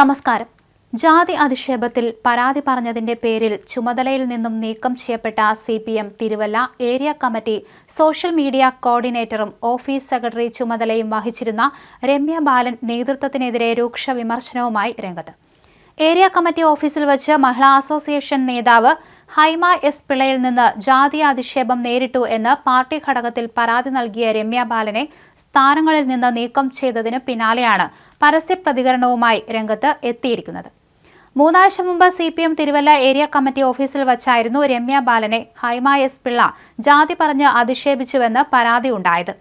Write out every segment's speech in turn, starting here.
നമസ്കാരം. ജാതി അധിക്ഷേപത്തിൽ പരാതി പറഞ്ഞതിന്റെ പേരിൽ ചുമതലയിൽ നിന്നും നീക്കം ചെയ്യപ്പെട്ട C P M Thiruvalla area committee social media കോർഡിനേറ്ററും office secretary ചുമതലയും വഹിച്ചിരുന്ന രമ്യ ബാലൻ നേതൃത്വത്തിനെതിരെ രൂക്ഷ വിമർശനവുമായി രംഗത്ത്. ഏരിയ കമ്മിറ്റി ഓഫീസിൽ വച്ച് മഹിളാ അസോസിയേഷൻ നേതാവ് ഹൈമ എസ് പിള്ളയിൽ നിന്ന് ജാതി അധിക്ഷേപം നേരിട്ടു എന്ന് പാർട്ടി ഘടകത്തിൽ പരാതി നൽകിയ രമ്യ ബാലനെ സ്ഥാനങ്ങളിൽ നിന്ന് നീക്കം ചെയ്തതിന് പിന്നാലെയാണ് പരസ്യ പ്രതികരണവുമായി രംഗത്ത് എത്തിയിരിക്കുന്നത്. മൂന്നാഴ്ച മുമ്പ് C P M Thiruvalla area committee ഓഫീസിൽ വച്ചായിരുന്നു രമ്യ ബാലനെ ഹൈമ എസ് പിള്ള ജാതി പറഞ്ഞ് അധിക്ഷേപിച്ചുവെന്ന് പരാതി ഉണ്ടായത്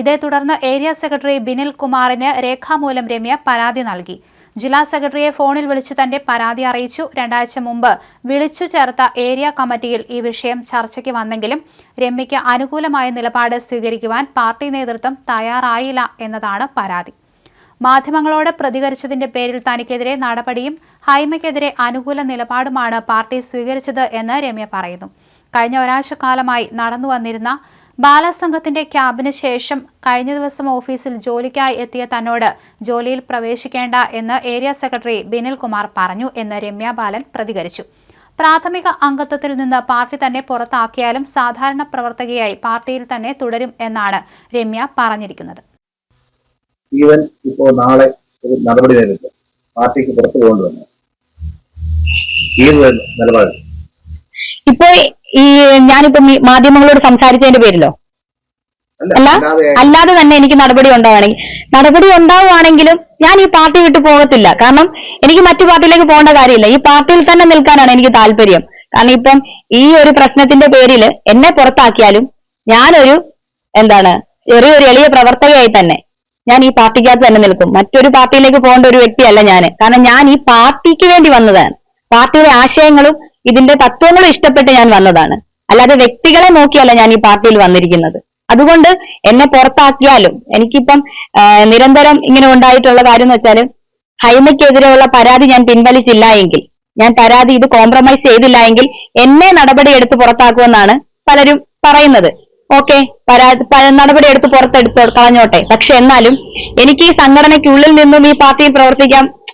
ഇതേ തുടർന്ന് ഏരിയ സെക്രട്ടറി ബിനിൽ കുമാറിന് രേഖാമൂലം രമ്യ പരാതി നൽകി. ജില്ലാ സെക്രട്ടറിയെ ഫോണിൽ വിളിച്ചു തന്റെ പരാതി അറിയിച്ചു. രണ്ടാഴ്ച മുമ്പ് വിളിച്ചു ചേർത്ത ഏരിയ കമ്മിറ്റിയിൽ ഈ വിഷയം ചർച്ചയ്ക്ക് വന്നെങ്കിലും രമ്യയ്ക്ക് അനുകൂലമായ നിലപാട് സ്വീകരിക്കുവാൻ പാർട്ടി നേതൃത്വം തയ്യാറായില്ല എന്നതാണ് പരാതി. മാധ്യമങ്ങളോട് പ്രതികരിച്ചതിന്റെ പേരിൽ തനിക്കെതിരെ നടപടിയും ഹൈമയ്ക്കെതിരെ അനുകൂല നിലപാടുമാണ് പാർട്ടി സ്വീകരിച്ചത് എന്ന് രമ്യ പറയുന്നു. കഴിഞ്ഞ ഒരാഴ്ച കാലമായി നടന്നു വന്നിരുന്ന ബാലസംഘത്തിന്റെ ക്യാമ്പിന് ശേഷം കഴിഞ്ഞ ദിവസം ഓഫീസിൽ ജോലിക്കായി എത്തിയ തന്നോട് ജോലിയിൽ പ്രവേശിക്കേണ്ട എന്ന് ഏരിയ സെക്രട്ടറി ബിനിൽ കുമാർ പറഞ്ഞു എന്ന് രമ്യ ബാലൻ പ്രതികരിച്ചു. പ്രാഥമിക അംഗത്വത്തിൽ നിന്ന് പാർട്ടി തന്നെ പുറത്താക്കിയാലും സാധാരണ പ്രവർത്തകയായി പാർട്ടിയിൽ തന്നെ തുടരും എന്നാണ് രമ്യ പറഞ്ഞിരിക്കുന്നത്. ഈവൻ ഇപ്പോ നാളെ ഒരു നടപടി നേരിട്ട് പാർട്ടിക്ക് പുറത്തു കൊണ്ടുവന്നു ഇപ്പോ നിലപാട് ഇപ്പൊ ഈ ഞാനിപ്പോ മാധ്യമങ്ങളോട് സംസാരിച്ചതിന്റെ പേരിലോ? അല്ല അല്ലാതെ അല്ലാതെ തന്നെ എനിക്ക് നടപടി ഉണ്ടാവുകയാണെങ്കിൽ നടപടി ഉണ്ടാവുകയാണെങ്കിലും ഞാൻ ഈ പാർട്ടി വിട്ടു പോകത്തില്ല. കാരണം എനിക്ക് മറ്റു പാർട്ടിയിലേക്ക് പോകേണ്ട കാര്യമില്ല. ഈ പാർട്ടിയിൽ തന്നെ നിൽക്കാനാണ് എനിക്ക് താല്പര്യം. കാരണം ഇപ്പം ഈ ഒരു പ്രശ്നത്തിന്റെ പേരിൽ എന്നെ പുറത്താക്കിയാലും ഞാനൊരു എന്താണ് ചെറിയൊരു എളിയ പ്രവർത്തകയായി തന്നെ ഞാൻ ഈ പാർട്ടിക്കകത്ത് തന്നെ നിൽക്കും. മറ്റൊരു പാർട്ടിയിലേക്ക് പോകേണ്ട ഒരു വ്യക്തിയല്ല ഞാൻ കാരണം ഞാൻ ഈ പാർട്ടിക്ക് വേണ്ടി വന്നതാണ്. പാർട്ടിയിലെ ആശയങ്ങളും ഇതിന്റെ തത്വങ്ങൾ ഇഷ്ടപ്പെട്ട് ഞാൻ വന്നതാണ്. അല്ലാതെ വ്യക്തികളെ നോക്കിയല്ല ഞാൻ ഈ പാർട്ടിയിൽ വന്നിരിക്കുന്നത്. അതുകൊണ്ട് എന്നെ പുറത്താക്കിയാലും എനിക്കിപ്പം നിരന്തരം ഇങ്ങനെ ഉണ്ടായിട്ടുള്ള കാര്യം എന്ന് വെച്ചാൽ ഹൈമയ്ക്കെതിരെയുള്ള പരാതി ഞാൻ പിൻവലിച്ചില്ല എങ്കിൽ ഞാൻ പരാതി ഇത് കോംപ്രമൈസ് ചെയ്തില്ല എങ്കിൽ എന്നെ നടപടി എടുത്ത് പുറത്താക്കുമെന്നാണ് പലരും പറയുന്നത്. ഓക്കെ പരാതി നടപടി എടുത്ത് പുറത്തെടുത്ത് കളഞ്ഞോട്ടെ. പക്ഷെ എന്നാലും എനിക്ക് ഈ സംഘടനയ്ക്കുള്ളിൽ നിന്നും ഈ പാർട്ടിയിൽ പ്രവർത്തിക്കാൻ പറ്റ്-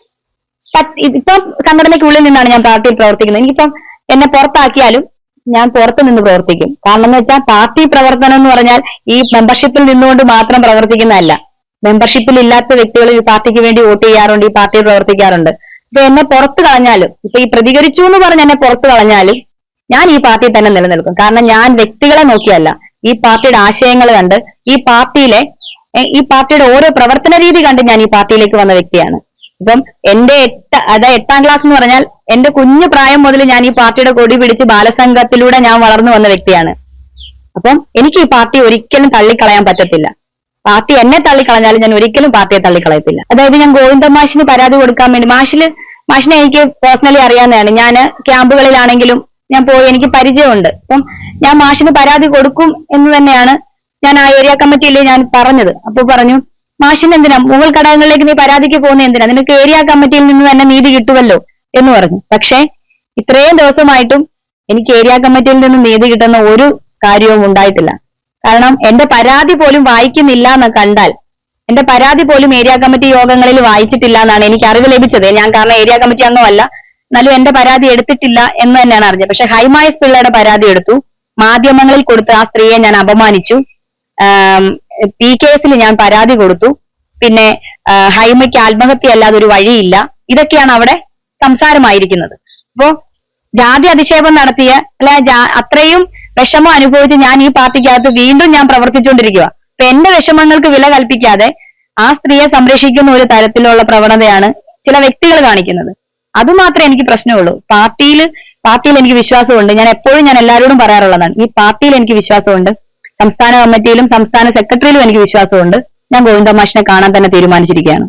ഇപ്പം സംഘടനയ്ക്കുള്ളിൽ നിന്നാണ് ഞാൻ പാർട്ടിയിൽ പ്രവർത്തിക്കുന്നത്. എനിക്കിപ്പം എന്നെ പുറത്താക്കിയാലും ഞാൻ പുറത്തു നിന്ന് പ്രവർത്തിക്കും. കാരണം എന്ന് വെച്ചാൽ പാർട്ടി പ്രവർത്തനം എന്ന് പറഞ്ഞാൽ ഈ മെമ്പർഷിപ്പിൽ നിന്നുകൊണ്ട് മാത്രം പ്രവർത്തിക്കുന്നതല്ല. മെമ്പർഷിപ്പിൽ ഇല്ലാത്ത വ്യക്തികൾ ഈ പാർട്ടിക്ക് വേണ്ടി വോട്ട് ചെയ്യാറുണ്ട് ഈ പാർട്ടിയിൽ പ്രവർത്തിക്കാറുണ്ട്. ഇപ്പൊ എന്നെ പുറത്ത് കളഞ്ഞാലും ഇപ്പൊ ഈ പ്രതികരിച്ചു എന്ന് പറഞ്ഞ് എന്നെ പുറത്ത് കളഞ്ഞാലും ഞാൻ ഈ പാർട്ടിയിൽ തന്നെ നിലനിൽക്കും. കാരണം ഞാൻ വ്യക്തികളെ നോക്കിയല്ല. ഈ പാർട്ടിയുടെ ആശയങ്ങൾ കണ്ട് ഈ പാർട്ടിയിലെ ഈ പാർട്ടിയുടെ ഓരോ പ്രവർത്തന രീതി കണ്ട് ഞാൻ ഈ പാർട്ടിയിലേക്ക് വന്ന വ്യക്തിയാണ്. ഇപ്പം എന്റെ എട്ട അതായത് എട്ടാം ക്ലാസ് എന്ന് പറഞ്ഞാൽ എന്റെ കുഞ്ഞു പ്രായം മുതൽ ഞാൻ ഈ പാർട്ടിയുടെ കൊടി പിടിച്ച് ബാലസംഘത്തിലൂടെ ഞാൻ വളർന്നു വന്ന വ്യക്തിയാണ്. അപ്പം എനിക്ക് ഈ പാർട്ടി ഒരിക്കലും തള്ളിക്കളയാൻ പറ്റത്തില്ല. പാർട്ടി എന്നെ തള്ളിക്കളഞ്ഞാലും ഞാൻ ഒരിക്കലും പാർട്ടിയെ തള്ളിക്കളയത്തില്ല. അതായത് ഞാൻ ഗോവിന്ദ മാഷിന് പരാതി കൊടുക്കാൻ വേണ്ടി മാഷിൽ മാഷിനെ എനിക്ക് പേഴ്സണലി അറിയാവുന്നതാണ്. ഞാൻ ക്യാമ്പുകളിലാണെങ്കിലും ഞാൻ പോയി എനിക്ക് പരിചയമുണ്ട്. അപ്പം ഞാൻ മാഷിന് പരാതി കൊടുക്കും എന്ന് തന്നെയാണ് ഞാൻ ആ ഏരിയ കമ്മിറ്റിയിൽ ഞാൻ പറഞ്ഞത്. അപ്പൊ പറഞ്ഞു മാഷിന് എന്തിനാ ഘടകങ്ങളിലേക്ക് നീ പരാതിക്ക് പോകുന്ന എന്തിനാ? നിനക്ക് ഏരിയ കമ്മിറ്റിയിൽ നിന്ന് തന്നെ നീതി കിട്ടുമല്ലോ എന്ന് പറഞ്ഞു. പക്ഷേ ഇത്രയും ദിവസമായിട്ടും എനിക്ക് ഏരിയ കമ്മിറ്റിയിൽ നിന്ന് നീതി കിട്ടുന്ന ഒരു കാര്യവും ഉണ്ടായിട്ടില്ല. കാരണം എന്റെ പരാതി പോലും വായിക്കുന്നില്ല എന്ന് കണ്ടാൽ എന്റെ പരാതി പോലും ഏരിയ കമ്മിറ്റി യോഗങ്ങളിൽ വായിച്ചിട്ടില്ല എന്നാണ് എനിക്ക് അറിവ് ലഭിച്ചത്. ഞാൻ കാരണം ഏരിയ കമ്മിറ്റി അംഗമല്ല എന്നാലും എന്റെ പരാതി എടുത്തിട്ടില്ല എന്ന് തന്നെയാണ് അറിഞ്ഞത്. പക്ഷെ ഹൈമായസ് പിള്ളയുടെ പരാതി എടുത്തു. മാധ്യമങ്ങളിൽ കൊടുത്ത് ആ സ്ത്രീയെ ഞാൻ അപമാനിച്ചു. പി കേസിൽ ഞാൻ പരാതി കൊടുത്തു. പിന്നെ ഹൈമയ്ക്ക് ആത്മഹത്യ അല്ലാതെ ഒരു വഴിയില്ല. ഇതൊക്കെയാണ് അവിടെ സംസാരമായിരിക്കുന്നത്. അപ്പോ ജാതി അധിക്ഷേപം നടത്തിയ അല്ലെ അത്രയും വിഷമം അനുഭവിച്ച് ഞാൻ ഈ പാർട്ടിക്കകത്ത് വീണ്ടും ഞാൻ പ്രവർത്തിച്ചുകൊണ്ടിരിക്കുക അപ്പൊ എന്റെ വിഷമങ്ങൾക്ക് വില കൽപ്പിക്കാതെ ആ സ്ത്രീയെ സംരക്ഷിക്കുന്ന ഒരു തരത്തിലുള്ള പ്രവണതയാണ് ചില വ്യക്തികൾ കാണിക്കുന്നത്. അതുമാത്രമേ എനിക്ക് പ്രശ്നമുള്ളൂ. പാർട്ടിയിൽ പാർട്ടിയിൽ എനിക്ക് വിശ്വാസമുണ്ട്. ഞാൻ എപ്പോഴും ഞാൻ എല്ലാവരോടും പറയാറുള്ളതാണ് ഈ പാർട്ടിയിൽ എനിക്ക് വിശ്വാസമുണ്ട്. സംസ്ഥാന കമ്മിറ്റിയിലും സംസ്ഥാന സെക്രട്ടറിയിലും എനിക്ക് വിശ്വാസമുണ്ട്. ഞാൻ ഗോവിന്ദ മാഷിനെ കാണാൻ തന്നെ തീരുമാനിച്ചിരിക്കുകയാണ്.